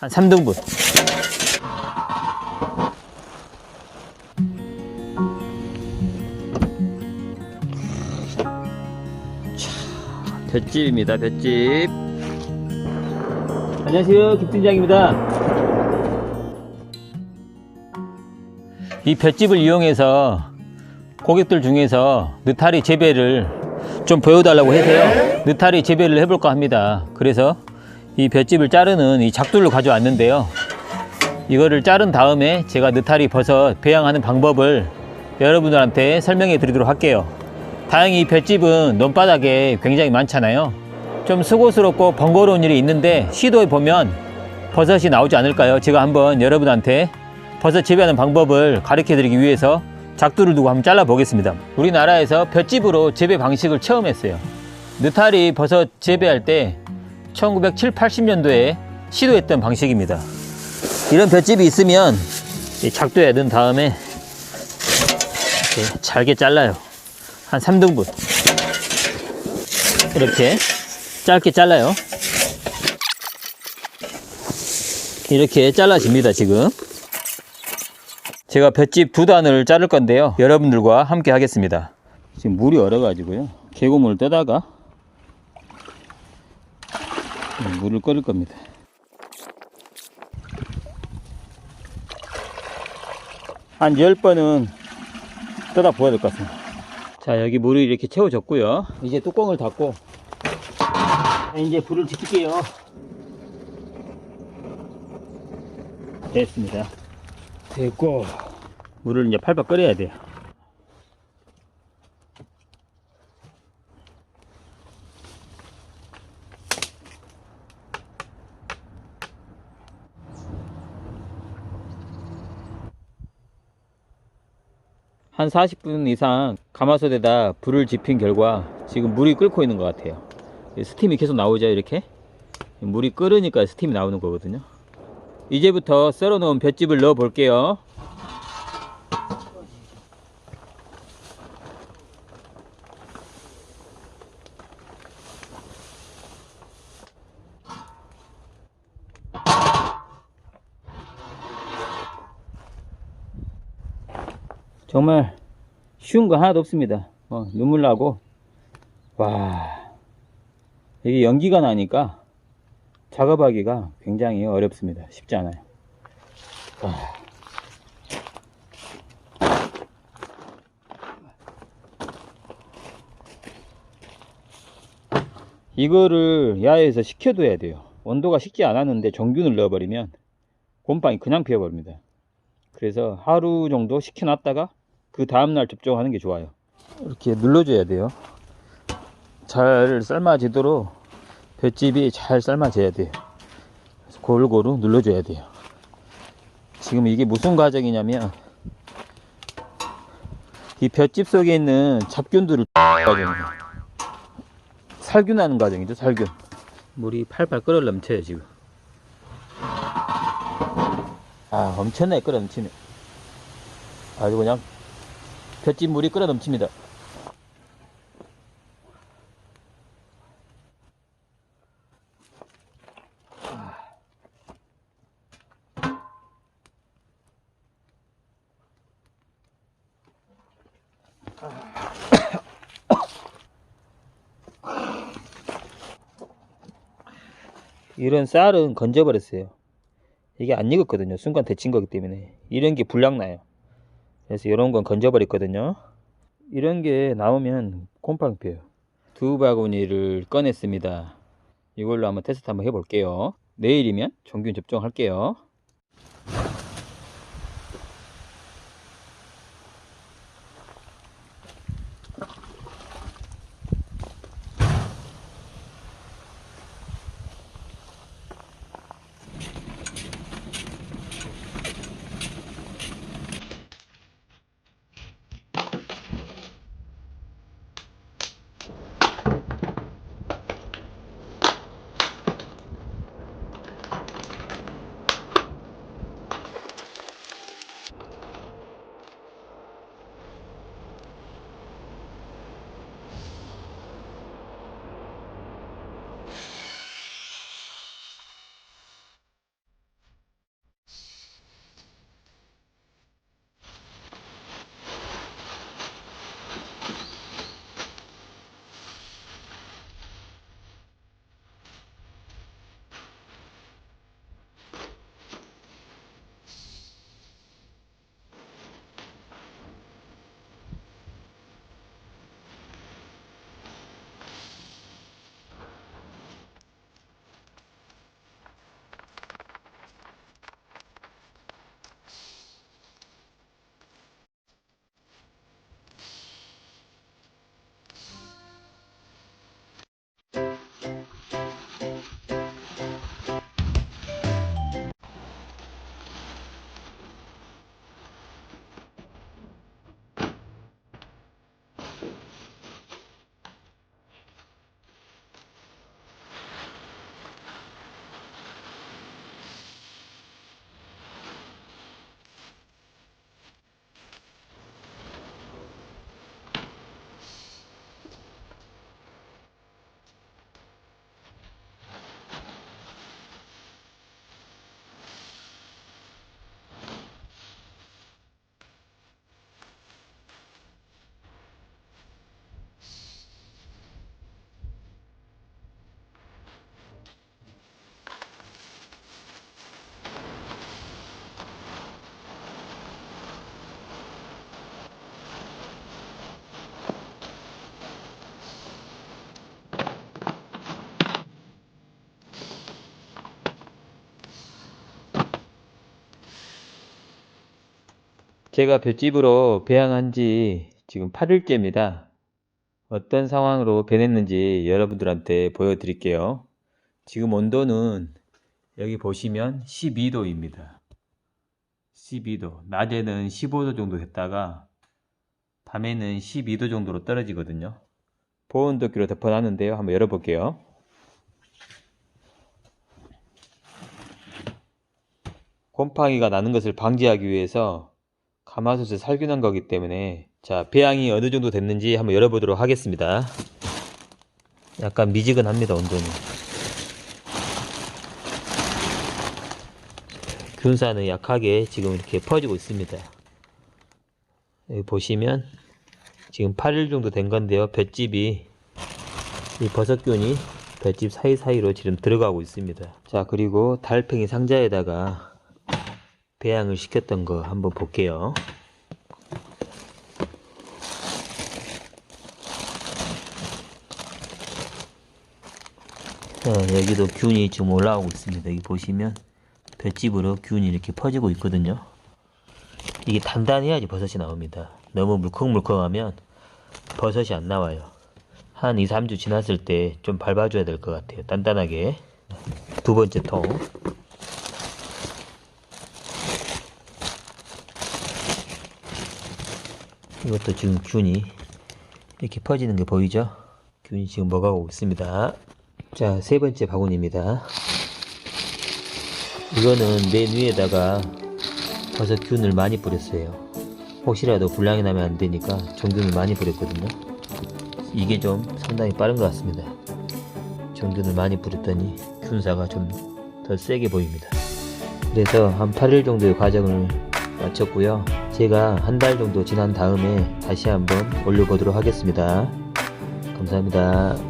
한 3등분. 볏집입니다, 볏집. 안녕하세요, 김팀장입니다. 이 볏집을 이용해서 고객들 중에서 느타리 재배를 좀 보여달라고 해서요. 느타리 재배를 해볼까 합니다. 그래서 이 볏집을 자르는 이 작두를 가져왔는데요. 이거를 자른 다음에 제가 느타리 버섯 배양하는 방법을 여러분들한테 설명해 드리도록 할게요. 다행히 이 볏집은 논바닥에 굉장히 많잖아요. 좀 수고스럽고 번거로운 일이 있는데 시도해 보면 버섯이 나오지 않을까요? 제가 한번 여러분한테 버섯 재배하는 방법을 가르쳐 드리기 위해서 작두를 두고 한번 잘라 보겠습니다. 우리나라에서 볏집으로 재배 방식을 처음 했어요. 느타리 버섯 재배할 때 1970, 80년도에 시도했던 방식입니다. 이런 볏집이 있으면 이 작두에 넣은 다음에 이렇게 잘게 잘라요. 한 3등분. 이렇게 짧게 잘라요. 이렇게 잘라집니다, 지금. 제가 볏집 두 단을 자를 건데요. 여러분들과 함께 하겠습니다. 지금 물이 얼어가지고요. 계곡물을 떠다가 물을 끓일 겁니다. 한 10번은 떠다 부어야 될 것 같습니다. 자, 여기 물이 이렇게 채워졌고요. 이제 뚜껑을 닫고 이제 불을 지필게요. 됐습니다. 됐고 물을 이제 팔팔 끓여야 돼요. 한 40분 이상 가마솥에다 불을 지핀 결과 지금 물이 끓고 있는 것 같아요. 스팀이 계속 나오죠, 이렇게. 물이 끓으니까 스팀이 나오는 거거든요. 이제부터 썰어 놓은 볏집을 넣어 볼게요. 정말 쉬운 거 하나도 없습니다. 어, 눈물 나고 와 이게 연기가 나니까 작업하기가 굉장히 어렵습니다. 쉽지 않아요. 와. 이거를 야외에서 식혀둬야 돼요. 온도가 식지 않았는데 정균을 넣어버리면 곰팡이 그냥 피어버립니다. 그래서 하루 정도 식혀놨다가 그 다음날 접종하는 게 좋아요. 이렇게 눌러줘야 돼요. 잘 삶아지도록 볏집이 잘 삶아져야 돼요. 골고루 눌러줘야 돼요. 지금 이게 무슨 과정이냐면 이 볏집 속에 있는 잡균들을 과정이에요. 살균하는 과정이죠, 살균. 물이 팔팔 끓어 넘쳐요, 지금. 아, 엄청나게 끓어 넘치네. 아주 그냥 볏집 물이 끓어 넘칩니다. 이런 쌀은 건져버렸어요. 이게 안 익었거든요. 순간 데친 거기 때문에. 이런 게 불량나요. 그래서 이런 건 건져버렸거든요. 이런 게 나오면 곰팡이 펴요. 두 바구니를 꺼냈습니다. 이걸로 한번 테스트 한번 해볼게요. 내일이면 정균 접종할게요. 제가 볏집으로 배양한 지 지금 8일째입니다. 어떤 상황으로 변했는지 여러분들한테 보여드릴게요. 지금 온도는 여기 보시면 12도입니다. 12도. 낮에는 15도 정도 됐다가 밤에는 12도 정도로 떨어지거든요. 보온도끼로 덮어놨는데요. 한번 열어볼게요. 곰팡이가 나는 것을 방지하기 위해서 가마솥에 살균한 거기 때문에 자 배양이 어느 정도 됐는지 한번 열어보도록 하겠습니다. 약간 미지근합니다 온도는. 균사는 약하게 지금 이렇게 퍼지고 있습니다. 여기 보시면 지금 8일 정도 된 건데요. 볏집이 이 버섯균이 볏집 사이사이로 지금 들어가고 있습니다. 자 그리고 달팽이 상자에다가 배양을 시켰던 거 한번 볼게요. 자, 여기도 균이 지금 올라오고 있습니다. 여기 보시면 볏집으로 균이 이렇게 퍼지고 있거든요. 이게 단단해야지 버섯이 나옵니다. 너무 물컹물컹하면 버섯이 안 나와요. 한 2, 3주 지났을 때 좀 밟아줘야 될 것 같아요. 단단하게. 두 번째 통. 이것도 지금 균이 이렇게 퍼지는 게 보이죠? 균이 지금 먹어가고 있습니다. 자, 세 번째 바구니입니다. 이거는 맨 위에다가 버섯 균을 많이 뿌렸어요. 혹시라도 불량이 나면 안 되니까 정균을 많이 뿌렸거든요. 이게 좀 상당히 빠른 것 같습니다. 정균을 많이 뿌렸더니 균사가 좀 더 세게 보입니다. 그래서 한 8일 정도의 과정을 마쳤고요. 제가 한 달 정도 지난 다음에 다시 한번 올려보도록 하겠습니다. 감사합니다.